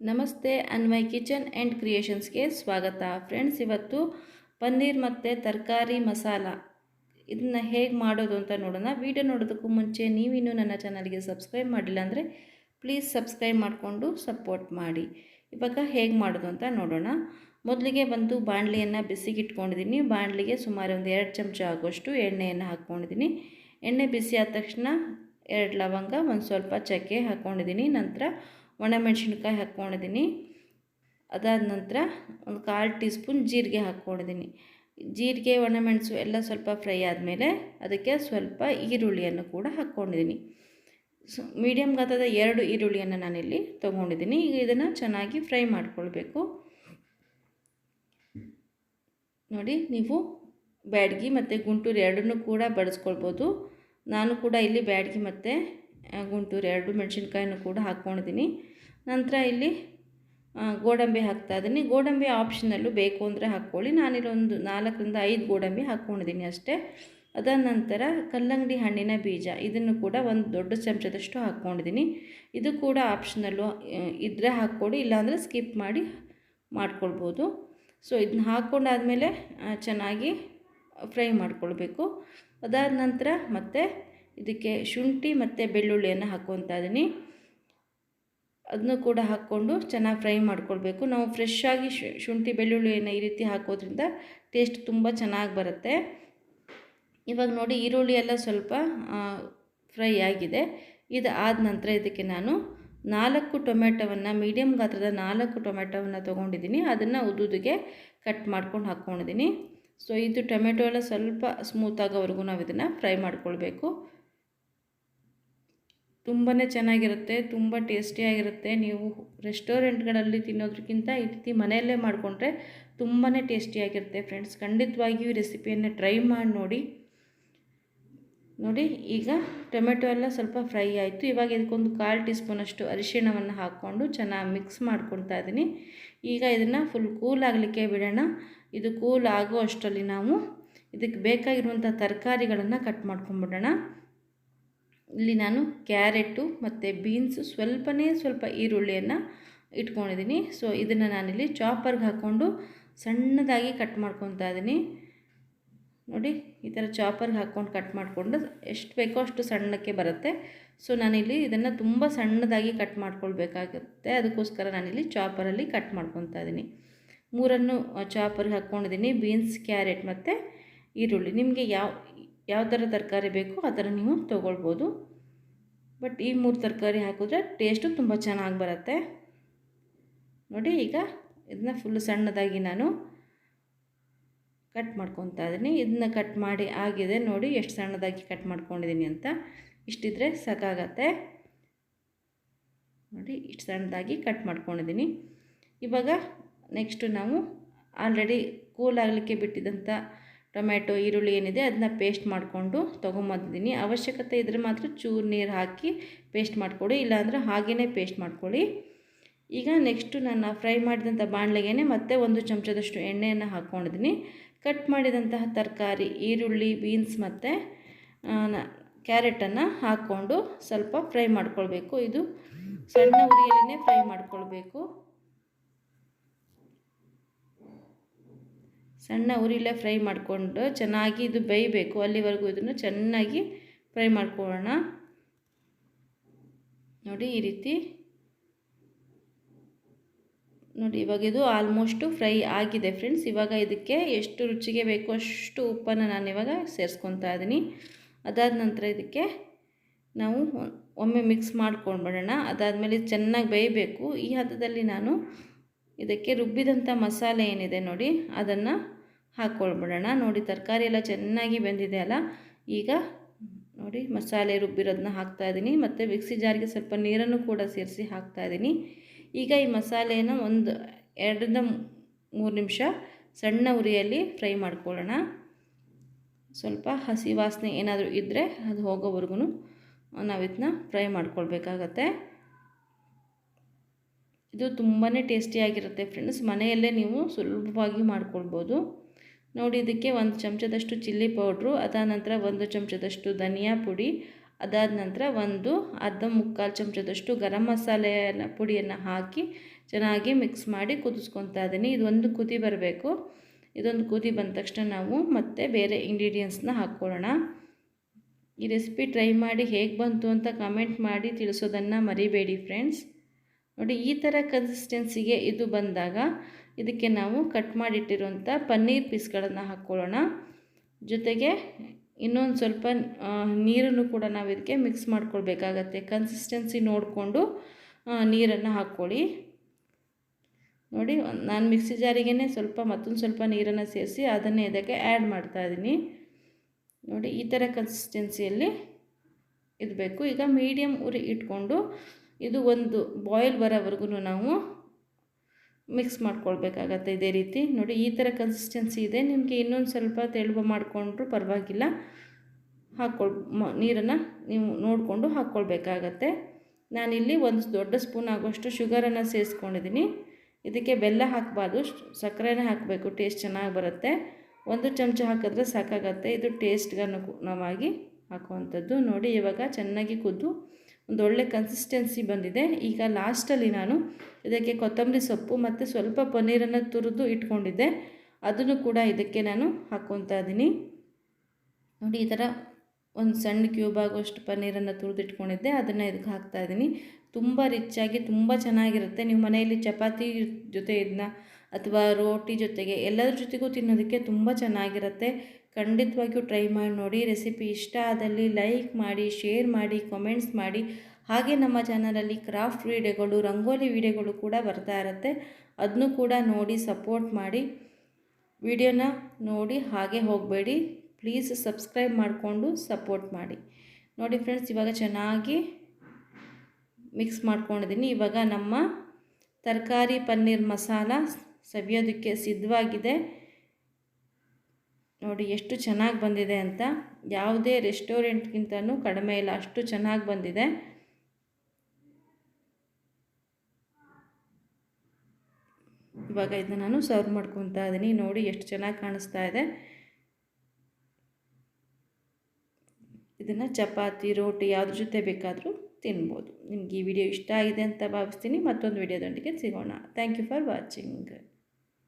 ನಮಸ್ತೆ, Anvay kitchen and ಕ್ರಿಯೇಷನ್ಸ್ಗೆ ಸ್ವಾಗತ. Friends, ಇವತ್ತು ಪನ್ನೀರ್ ಮತ್ತು ತರಕಾರಿ ಮಸಾಲ ಇದನ್ನ ಹೇಗೆ ಮಾಡೋದು ಅಂತ ನೋಡೋಣ. ವಿಡಿಯೋ ನೋಡೋದಕ್ಕೂ ಮುಂಚೆ ನೀವಿನ್ನು ನನ್ನ ಚಾನಲ್ಗೆ ಸಬ್ಸ್ಕ್ರೈಬ್ ಮಾಡಿಲ್ಲ ಅಂದರೆ ಪ್ಲೀಸ್ ಸಬ್ಸ್ಕ್ರೈಬ್ ಮಾಡಿಕೊಂಡು ಸಪೋರ್ಟ್ ಮಾಡಿ. ಇವಾಗ ಹೇಗೆ ಮಾಡೋದು ಅಂತ ನೋಡೋಣ. ಮೊದಲಿಗೆ ಬಂದು ಬಾಣಲಿಯನ್ನು ಬಿಸಿಗಿಟ್ಕೊಂಡಿದ್ದೀನಿ ಬಾಣಲಿಗೆ ಸುಮಾರು ಒಂದು ಎರಡು ಚಮಚ ಆಗೋಷ್ಟು ಎಣ್ಣೆಯನ್ನು ಹಾಕ್ಕೊಂಡಿದ್ದೀನಿ ಎಣ್ಣೆ ಬಿಸಿ ಆದ ತಕ್ಷಣ ಎರಡು ಲವಂಗ, ಒಂದು ಸ್ವಲ್ಪ ಚಕ್ಕೆ ಹಾಕ್ಕೊಂಡಿದ್ದೀನಿ ನಂತರ ಒಣಮೆಣಸಿನ್ಕಾಯಿ ಹಾಕ್ಕೊಂಡಿದ್ದೀನಿ ಅದಾದ ನಂತರ ಒಂದು ಕಾಲು ಟೀ ಸ್ಪೂನ್ ಜೀರಿಗೆ ಹಾಕ್ಕೊಂಡಿದ್ದೀನಿ ಜೀರಿಗೆ, ಒಣಮೆಣಸು ಎಲ್ಲ ಸ್ವಲ್ಪ ಫ್ರೈ ಆದಮೇಲೆ ಅದಕ್ಕೆ ಸ್ವಲ್ಪ ಈರುಳ್ಳಿಯನ್ನು ಕೂಡ ಹಾಕ್ಕೊಂಡಿದ್ದೀನಿ ಸೊ ಮೀಡಿಯಮ್ ಗಾತ್ರದ ಎರಡು ಈರುಳ್ಳಿಯನ್ನು ನಾನಿಲ್ಲಿ ತೊಗೊಂಡಿದ್ದೀನಿ ಈಗ ಇದನ್ನು ಚೆನ್ನಾಗಿ ಫ್ರೈ ಮಾಡಿಕೊಳ್ಬೇಕು. ನೋಡಿ, ನೀವು ಬ್ಯಾಡ್ಗಿ ಮತ್ತು ಗುಂಟೂರು ಎರಡನ್ನೂ ಕೂಡ ಬಳಸ್ಕೊಳ್ಬೋದು. ನಾನು ಕೂಡ ಇಲ್ಲಿ ಬ್ಯಾಡ್ಗಿ ಮತ್ತು ಗುಂಟೂರು ಎರಡು ಮೆಣಸಿನ್ಕಾಯನ್ನು ಕೂಡ ಹಾಕ್ಕೊಂಡಿದ್ದೀನಿ. ನಂತರ ಇಲ್ಲಿ ಗೋಡಂಬಿ ಹಾಕ್ತಾ ಇದ್ದೀನಿ. ಗೋಡಂಬಿ ಆಪ್ಷನಲ್ಲೂ ಬೇಕು ಅಂದರೆ ಹಾಕ್ಕೊಳ್ಳಿ. ನಾನಿಲ್ಲೊಂದು ನಾಲ್ಕರಿಂದ ಐದು ಗೋಡಂಬಿ ಹಾಕ್ಕೊಂಡಿದ್ದೀನಿ ಅಷ್ಟೇ. ಅದಾದ ನಂತರ ಕಲ್ಲಂಗಡಿ ಹಣ್ಣಿನ ಬೀಜ, ಇದನ್ನು ಕೂಡ ಒಂದು ದೊಡ್ಡ ಚಮಚದಷ್ಟು ಹಾಕ್ಕೊಂಡಿದ್ದೀನಿ. ಇದು ಕೂಡ ಆಪ್ಷನಲ್ಲು ಇದ್ದರೆ ಹಾಕ್ಕೊಡಿ, ಇಲ್ಲಾಂದರೆ ಸ್ಕಿಪ್ ಮಾಡಿ ಮಾಡ್ಕೊಳ್ಬೋದು. ಸೊ ಇದನ್ನ ಹಾಕ್ಕೊಂಡಾದಮೇಲೆ ಚೆನ್ನಾಗಿ ಫ್ರೈ ಮಾಡ್ಕೊಳ್ಬೇಕು. ಅದಾದ ನಂತರ ಮತ್ತೆ ಇದಕ್ಕೆ ಶುಂಠಿ ಮತ್ತು ಬೆಳ್ಳುಳ್ಳಿಯನ್ನು ಹಾಕ್ಕೊತಾ ಇದ್ದೀನಿ. ಅದನ್ನು ಕೂಡ ಹಾಕ್ಕೊಂಡು ಚೆನ್ನಾಗಿ ಫ್ರೈ ಮಾಡ್ಕೊಳ್ಬೇಕು. ನಾವು ಫ್ರೆಶ್ ಆಗಿ ಶುಂಠಿ, ಬೆಳ್ಳುಳ್ಳಿಯನ್ನು ಈ ರೀತಿ ಹಾಕೋದ್ರಿಂದ ಟೇಸ್ಟ್ ತುಂಬ ಚೆನ್ನಾಗಿ ಬರುತ್ತೆ. ಇವಾಗ ನೋಡಿ ಈರುಳ್ಳಿ ಎಲ್ಲ ಸ್ವಲ್ಪ ಫ್ರೈ ಆಗಿದೆ. ಇದು ಆದ ನಂತರ ಇದಕ್ಕೆ ನಾನು ನಾಲ್ಕು ಟೊಮೆಟೊವನ್ನು ಮೀಡಿಯಮ್ ಗಾತ್ರದ ನಾಲ್ಕು ಟೊಮೆಟೊವನ್ನು ತೊಗೊಂಡಿದ್ದೀನಿ. ಅದನ್ನು ಉದ್ದುದಿಗೆ ಕಟ್ ಮಾಡ್ಕೊಂಡು ಹಾಕ್ಕೊಂಡಿದ್ದೀನಿ. ಸೊ ಇದು ಟೊಮೆಟೊ ಎಲ್ಲ ಸ್ವಲ್ಪ ಸ್ಮೂತ್ ಆಗೋವರೆಗೂ ನಾವು ಇದನ್ನು ಫ್ರೈ ಮಾಡ್ಕೊಳ್ಬೇಕು. ತುಂಬಾ ಚೆನ್ನಾಗಿರುತ್ತೆ, ತುಂಬ ಟೇಸ್ಟಿಯಾಗಿರುತ್ತೆ ನೀವು ರೆಸ್ಟೋರೆಂಟ್ಗಳಲ್ಲಿ ತಿನ್ನೋದಕ್ಕಿಂತ ಈ ರೀತಿ ಮನೆಯಲ್ಲೇ ಮಾಡಿಕೊಂಡ್ರೆ ತುಂಬಾ ಟೇಸ್ಟಿಯಾಗಿರುತ್ತೆ ಫ್ರೆಂಡ್ಸ್ ಖಂಡಿತವಾಗಿಯೂ ರೆಸಿಪಿಯನ್ನು ಟ್ರೈ ಮಾಡಿ ನೋಡಿ. ನೋಡಿ, ಈಗ ಟೊಮೆಟೊ ಎಲ್ಲ ಸ್ವಲ್ಪ ಫ್ರೈ ಆಯಿತು. ಇವಾಗ ಇದಕ್ಕೊಂದು ಕಾಲು ಟೀ ಸ್ಪೂನಷ್ಟು ಅರಿಶಿಣವನ್ನು ಹಾಕ್ಕೊಂಡು ಚೆನ್ನಾಗಿ ಮಿಕ್ಸ್ ಮಾಡ್ಕೊಳ್ತಾ ಇದ್ದೀನಿ. ಈಗ ಇದನ್ನು ಫುಲ್ ಕೂಲ್ ಆಗಲಿಕ್ಕೆ ಬಿಡೋಣ. ಇದು ಕೂಲ್ ಆಗೋ ಅಷ್ಟರಲ್ಲಿ ನಾವು ಇದಕ್ಕೆ ಬೇಕಾಗಿರುವಂಥ ತರಕಾರಿಗಳನ್ನು ಕಟ್ ಮಾಡ್ಕೊಂಬಿಡೋಣ ಇಲ್ಲಿ ನಾನು ಕ್ಯಾರೆಟು ಮತ್ತು ಬೀನ್ಸು ಸ್ವಲ್ಪನೇ ಸ್ವಲ್ಪ ಈರುಳ್ಳಿಯನ್ನು ಇಟ್ಕೊಂಡಿದ್ದೀನಿ. ಸೊ ಇದನ್ನು ನಾನಿಲ್ಲಿ ಚಾಪರ್ಗೆ ಹಾಕ್ಕೊಂಡು ಸಣ್ಣದಾಗಿ ಕಟ್ ಮಾಡ್ಕೊತಾ ಇದ್ದೀನಿ. ನೋಡಿ, ಈ ಥರ ಚಾಪರ್ಗೆ ಹಾಕ್ಕೊಂಡು ಕಟ್ ಮಾಡಿಕೊಂಡು ಎಷ್ಟು ಬೇಕೋ ಅಷ್ಟು ಸಣ್ಣಕ್ಕೆ ಬರುತ್ತೆ. ಸೊ ನಾನಿಲ್ಲಿ ಇದನ್ನು ತುಂಬ ಸಣ್ಣದಾಗಿ ಕಟ್ ಮಾಡ್ಕೊಳ್ಬೇಕಾಗುತ್ತೆ. ಅದಕ್ಕೋಸ್ಕರ ನಾನಿಲ್ಲಿ ಚಾಪರಲ್ಲಿ ಕಟ್ ಮಾಡ್ಕೊತಾ ಇದ್ದೀನಿ. ಮೂರನ್ನು ಚಾಪರ್ಗೆ ಹಾಕ್ಕೊಂಡಿದ್ದೀನಿ. ಬೀನ್ಸ್, ಕ್ಯಾರೆಟ್ ಮತ್ತು ಈರುಳ್ಳಿ. ನಿಮಗೆ ಯಾವ ಯಾವ ಥರ ತರಕಾರಿ ಬೇಕೋ ಆ ಥರ ನೀವು ತೊಗೊಳ್ಬೋದು. ಬಟ್ ಈ ಮೂರು ತರಕಾರಿ ಹಾಕಿದ್ರೆ ಟೇಸ್ಟು ತುಂಬ ಚೆನ್ನಾಗಿ ಬರುತ್ತೆ. ನೋಡಿ, ಈಗ ಇದನ್ನ ಫುಲ್ ಸಣ್ಣದಾಗಿ ನಾನು ಕಟ್ ಮಾಡ್ಕೊತಾ ಇದ್ದೀನಿ. ಇದನ್ನ ಕಟ್ ಮಾಡಿ ಆಗಿದೆ ನೋಡಿ, ಎಷ್ಟು ಸಣ್ಣದಾಗಿ ಕಟ್ ಮಾಡ್ಕೊಂಡಿದ್ದೀನಿ ಅಂತ. ಇಷ್ಟಿದ್ರೆ ಸಾಕಾಗತ್ತೆ. ನೋಡಿ, ಇಷ್ಟು ಸಣ್ಣದಾಗಿ ಕಟ್ ಮಾಡ್ಕೊಂಡಿದ್ದೀನಿ. ಇವಾಗ ನೆಕ್ಸ್ಟು ನಾವು ಆಲ್ರೆಡಿ ಕೂಲ್ ಆಗಲಿಕ್ಕೆ ಬಿಟ್ಟಿದ್ದಂಥ ಟೊಮ್ಯಾಟೊ, ಈರುಳ್ಳಿ ಏನಿದೆ ಅದನ್ನ ಪೇಸ್ಟ್ ಮಾಡಿಕೊಂಡು ತೊಗೊಂಬಂದಿದ್ದೀನಿ. ಅವಶ್ಯಕತೆ ಇದ್ದರೆ ಮಾತ್ರ ಚೂರು ನೀರು ಹಾಕಿ ಪೇಸ್ಟ್ ಮಾಡಿಕೊಡಿ ಇಲ್ಲಾಂದರೆ ಹಾಗೇ ಪೇಸ್ಟ್ ಮಾಡ್ಕೊಳ್ಳಿ. ಈಗ ನೆಕ್ಸ್ಟು ನಾನು ಫ್ರೈ ಮಾಡಿದಂಥ ಬಾಣಲೆಗೆ ಮತ್ತೆ ಒಂದು ಚಮಚದಷ್ಟು ಎಣ್ಣೆಯನ್ನು ಹಾಕ್ಕೊಂಡಿದ್ದೀನಿ. ಕಟ್ ಮಾಡಿದಂತಹ ತರಕಾರಿ, ಈರುಳ್ಳಿ ಬೀನ್ಸ್ ಮತ್ತು ಕ್ಯಾರೆಟನ್ನು ಹಾಕ್ಕೊಂಡು ಸ್ವಲ್ಪ ಫ್ರೈ ಮಾಡ್ಕೊಳ್ಬೇಕು. ಇದು ಸಣ್ಣ ಉರಿಯಲ್ಲೇ ಫ್ರೈ ಮಾಡ್ಕೊಳ್ಬೇಕು. ಸಣ್ಣ ಉರಿಲೇ ಫ್ರೈ ಮಾಡಿಕೊಂಡು ಚೆನ್ನಾಗಿ ಇದು ಬೇಯಬೇಕು. ಅಲ್ಲಿವರೆಗೂ ಇದನ್ನು ಚೆನ್ನಾಗಿ ಫ್ರೈ ಮಾಡ್ಕೊಳ್ಳೋಣ. ನೋಡಿ ಈ ರೀತಿ. ನೋಡಿ ಇವಾಗ ಇದು ಆಲ್ಮೋಸ್ಟು ಫ್ರೈ ಆಗಿದೆ ಫ್ರೆಂಡ್ಸ್ ಇವಾಗ ಇದಕ್ಕೆ ಎಷ್ಟು ರುಚಿಗೆ ಬೇಕೋ ಅಷ್ಟು ಉಪ್ಪನ್ನು ನಾನು ಇವಾಗ ಸೇರಿಸ್ಕೊತಾ ಇದ್ದೀನಿ. ಅದಾದ ನಂತರ ಇದಕ್ಕೆ ನಾವು ಒಮ್ಮೆ ಮಿಕ್ಸ್ ಮಾಡ್ಕೊಂಡು ಬಿಡೋಣ ಅದಾದಮೇಲೆ ಚೆನ್ನಾಗಿ ಬೇಯಬೇಕು. ಈ ಹಂತದಲ್ಲಿ ನಾನು ಇದಕ್ಕೆ ರುಬ್ಬಿದಂಥ ಮಸಾಲೆ ಏನಿದೆ ನೋಡಿ, ಅದನ್ನು ಹಾಕ್ಕೊಳ್ಬಿಡೋಣ. ನೋಡಿ, ತರಕಾರಿ ಎಲ್ಲ ಚೆನ್ನಾಗಿ ಬೆಂದಿದೆ ಅಲ್ಲ? ಈಗ ನೋಡಿ, ಮಸಾಲೆ ರುಬ್ಬಿರೋದನ್ನ ಹಾಕ್ತಾಯಿದ್ದೀನಿ ಮತ್ತು ಮಿಕ್ಸಿ ಜಾರಿಗೆ ಸ್ವಲ್ಪ ನೀರನ್ನು ಕೂಡ ಸೇರಿಸಿ ಹಾಕ್ತಾಯಿದ್ದೀನಿ ಈಗ ಈ ಮಸಾಲೆಯನ್ನು ಒಂದು ಎರಡರಿಂದ ಮೂರು ನಿಮಿಷ ಸಣ್ಣ ಉರಿಯಲ್ಲಿ ಫ್ರೈ ಮಾಡ್ಕೊಳ್ಳೋಣ. ಸ್ವಲ್ಪ ಹಸಿ ವಾಸನೆ ಏನಾದರೂ ಇದ್ದರೆ ಅದು ಹೋಗೋವರೆಗೂ ನಾವು ಇದನ್ನ ಫ್ರೈ ಮಾಡ್ಕೊಳ್ಬೇಕಾಗತ್ತೆ. ಇದು ತುಂಬಾ ಟೇಸ್ಟಿಯಾಗಿರುತ್ತೆ ಫ್ರೆಂಡ್ಸ್. ಮನೆಯಲ್ಲೇ ನೀವು ಸುಲಭವಾಗಿ ಮಾಡ್ಕೊಳ್ಬೋದು. ನೋಡಿ, ಇದಕ್ಕೆ ಒಂದು ಚಮಚದಷ್ಟು ಚಿಲ್ಲಿ ಪೌಡ್ರು, ಅದಾದ ನಂತರ ಒಂದು ಚಮಚದಷ್ಟು ಧನಿಯಾ ಪುಡಿ, ಅದಾದ ನಂತರ ಒಂದು ಅರ್ಧ ಮುಕ್ಕಾಲು ಚಮಚದಷ್ಟು ಗರಂ ಮಸಾಲೆಯನ್ನು ಪುಡಿಯನ್ನು ಹಾಕಿ ಚೆನ್ನಾಗಿ ಮಿಕ್ಸ್ ಮಾಡಿ ಕುದಿಸ್ಕೊತಾ ಇದ್ದೀನಿ. ಇದೊಂದು ಕುದಿ ಬರಬೇಕು. ಇದೊಂದು ಕುದಿ ಬಂದ ತಕ್ಷಣ ನಾವು ಮತ್ತೆ ಬೇರೆ ಇಂಗ್ರೀಡಿಯೆಂಟ್ಸ್ನ ಹಾಕ್ಕೊಳ್ಳೋಣ. ಈ ರೆಸಿಪಿ ಟ್ರೈ ಮಾಡಿ ಹೇಗೆ ಬಂತು ಅಂತ ಕಮೆಂಟ್ ಮಾಡಿ ತಿಳಿಸೋದನ್ನು ಮರಿಬೇಡಿ ಫ್ರೆಂಡ್ಸ್ ನೋಡಿ, ಈ ಥರ ಕನ್ಸಿಸ್ಟೆನ್ಸಿಗೆ ಇದು ಬಂದಾಗ ಇದಕ್ಕೆ ನಾವು ಕಟ್ ಮಾಡಿಟ್ಟಿರುವಂಥ ಪನ್ನೀರ್ ಪೀಸ್ಗಳನ್ನು ಹಾಕ್ಕೊಳ್ಳೋಣ. ಜೊತೆಗೆ ಇನ್ನೊಂದು ಸ್ವಲ್ಪ ನೀರನ್ನು ಕೂಡ ನಾವು ಇದಕ್ಕೆ ಮಿಕ್ಸ್ ಮಾಡ್ಕೊಳ್ಬೇಕಾಗತ್ತೆ. ಕನ್ಸಿಸ್ಟೆನ್ಸಿ ನೋಡಿಕೊಂಡು ನೀರನ್ನು ಹಾಕ್ಕೊಳ್ಳಿ. ನೋಡಿ ನಾನು ಮಿಕ್ಸಿ ಜಾರಿಗೇ ಸ್ವಲ್ಪ, ಮತ್ತೊಂದು ಸ್ವಲ್ಪ ನೀರನ್ನು ಸೇರಿಸಿ ಅದನ್ನೇ ಇದಕ್ಕೆ ಆ್ಯಡ್ ಮಾಡ್ತಾಯಿದ್ದೀನಿ ನೋಡಿ, ಈ ಥರ ಕನ್ಸಿಸ್ಟೆನ್ಸಿಯಲ್ಲಿ ಇರಬೇಕು. ಈಗ ಮೀಡಿಯಮ್ ಉರಿ ಇಟ್ಕೊಂಡು ಇದು ಒಂದು ಬಾಯ್ಲ್ ಬರೋವರೆಗೂ ನಾವು ಮಿಕ್ಸ್ ಮಾಡ್ಕೊಳ್ಬೇಕಾಗತ್ತೆ ಇದೇ ರೀತಿ. ನೋಡಿ, ಈ ಥರ ಕನ್ಸಿಸ್ಟೆನ್ಸಿ ಇದೆ. ನಿಮಗೆ ಇನ್ನೊಂದು ಸ್ವಲ್ಪ ತೆಳುವ ಮಾಡಿಕೊಂಡ್ರೂ ಪರವಾಗಿಲ್ಲ. ಹಾಕ್ಕೊಳ್ ನೀರನ್ನು ನೀವು ನೋಡಿಕೊಂಡು ಹಾಕ್ಕೊಳ್ಬೇಕಾಗತ್ತೆ ನಾನಿಲ್ಲಿ ಒಂದು ದೊಡ್ಡ ಸ್ಪೂನ್ ಆಗೋಷ್ಟು ಶುಗರನ್ನು ಸೇರಿಸ್ಕೊಂಡಿದ್ದೀನಿ ಇದಕ್ಕೆ ಬೆಲ್ಲ ಹಾಕಬಾರ್ದು. ಸಕ್ಕರೆನೇ ಹಾಕಬೇಕು. ಟೇಸ್ಟ್ ಚೆನ್ನಾಗಿ ಬರುತ್ತೆ. ಒಂದು ಚಮಚ ಹಾಕಿದ್ರೆ ಸಾಕಾಗತ್ತೆ. ಇದು ಟೇಸ್ಟ್ಗನುಗುಣವಾಗಿ ಹಾಕುವಂಥದ್ದು. ನೋಡಿ, ಇವಾಗ ಚೆನ್ನಾಗಿ ಕುದ್ದು. ಒಂದು ಒಳ್ಳೆ ಕನ್ಸಿಸ್ಟೆನ್ಸಿ ಬಂದಿದೆ. ಈಗ ಲಾಸ್ಟಲ್ಲಿ ನಾನು ಇದಕ್ಕೆ ಕೊತ್ತಂಬರಿ ಸೊಪ್ಪು ಮತ್ತು ಸ್ವಲ್ಪ ಪನ್ನೀರನ್ನು ತುರಿದು ಇಟ್ಕೊಂಡಿದ್ದೆ. ಅದನ್ನು ಕೂಡ ಇದಕ್ಕೆ ನಾನು ಹಾಕ್ಕೊತಾ ಇದ್ದೀನಿ. ನೋಡಿ, ಈ ಥರ ಒಂದು ಸಣ್ಣ ಕ್ಯೂಬ್ ಆಗೋಷ್ಟು ಪನ್ನೀರನ್ನು ತುರಿದಿಟ್ಕೊಂಡಿದ್ದೆ ಅದನ್ನು ಇದಕ್ಕೆ ಹಾಕ್ತಾ ಇದ್ದೀನಿ. ತುಂಬ ರಿಚ್ಚಾಗಿ ತುಂಬ ಚೆನ್ನಾಗಿರುತ್ತೆ. ನೀವು ಮನೆಯಲ್ಲಿ ಚಪಾತಿ ಜೊತೆ ಇದನ್ನ ಅಥವಾ ರೋಟಿ ಜೊತೆಗೆ ಎಲ್ಲದ್ರ ಜೊತೆಗೂ ತಿನ್ನೋದಕ್ಕೆ ತುಂಬ ಚೆನ್ನಾಗಿರುತ್ತೆ. ಖಂಡಿತವಾಗಿಯೂ ಟ್ರೈ ಮಾಡಿ ನೋಡಿ. ರೆಸಿಪಿ ಇಷ್ಟ ಆದಲ್ಲಿ ಲೈಕ್ ಮಾಡಿ ಶೇರ್ ಮಾಡಿ ಕಮೆಂಟ್ಸ್ ಮಾಡಿ. ಹಾಗೆ ನಮ್ಮ ಚಾನಲಲ್ಲಿ ಕ್ರಾಫ್ಟ್ ವೀಡಿಯೋಗಳು ರಂಗೋಲಿ ವೀಡಿಯೋಗಳು ಕೂಡ ಬರ್ತಾ ಇರುತ್ತೆ. ಅದನ್ನು ಕೂಡ ನೋಡಿ ಸಪೋರ್ಟ್ ಮಾಡಿ. ವಿಡಿಯೋನ ನೋಡಿ ಹಾಗೆ ಹೋಗಬೇಡಿ. ಪ್ಲೀಸ್ ಸಬ್ಸ್ಕ್ರೈಬ್ ಮಾಡಿಕೊಂಡು ಸಪೋರ್ಟ್ ಮಾಡಿ. ನೋಡಿ ಫ್ರೆಂಡ್ಸ್ ಇವಾಗ ಚೆನ್ನಾಗಿ ಮಿಕ್ಸ್ ಮಾಡ್ಕೊಂಡಿದ್ದೀನಿ. ಇವಾಗ ನಮ್ಮ ತರಕಾರಿ ಪನ್ನೀರ್ ಮಸಾಲ ಸವಿಯೋದಕ್ಕೆ ಸಿದ್ಧವಾಗಿದೆ. ನೋಡಿ, ಎಷ್ಟು ಚೆನ್ನಾಗಿ ಬಂದಿದೆ ಅಂತ. ಯಾವುದೇ ರೆಸ್ಟೋರೆಂಟ್ಗಿಂತನೂ ಕಡಿಮೆ ಇಲ್ಲ, ಅಷ್ಟು ಚೆನ್ನಾಗಿ ಬಂದಿದೆ. ಇವಾಗ ಇದನ್ನ ನಾನು ಸರ್ವ್ ಮಾಡ್ಕೊತಾ ಇದ್ದೀನಿ. ನೋಡಿ, ಎಷ್ಟು ಚೆನ್ನಾಗಿ ಕಾಣಿಸ್ತಾ ಇದೆ. ಇದನ್ನು ಚಪಾತಿ, ರೋಟಿ, ಯಾವ್ದ್ರ ಜೊತೆ ಬೇಕಾದರೂ ತಿನ್ಬೋದು. ನಿಮ್ಗೆ ಈ ವಿಡಿಯೋ ಇಷ್ಟ ಆಗಿದೆ ಅಂತ ಭಾವಿಸ್ತೀನಿ. ಮತ್ತೊಂದು ವಿಡಿಯೋದೊಂದಿಗೆ ಸಿಗೋಣ. Thank you for watching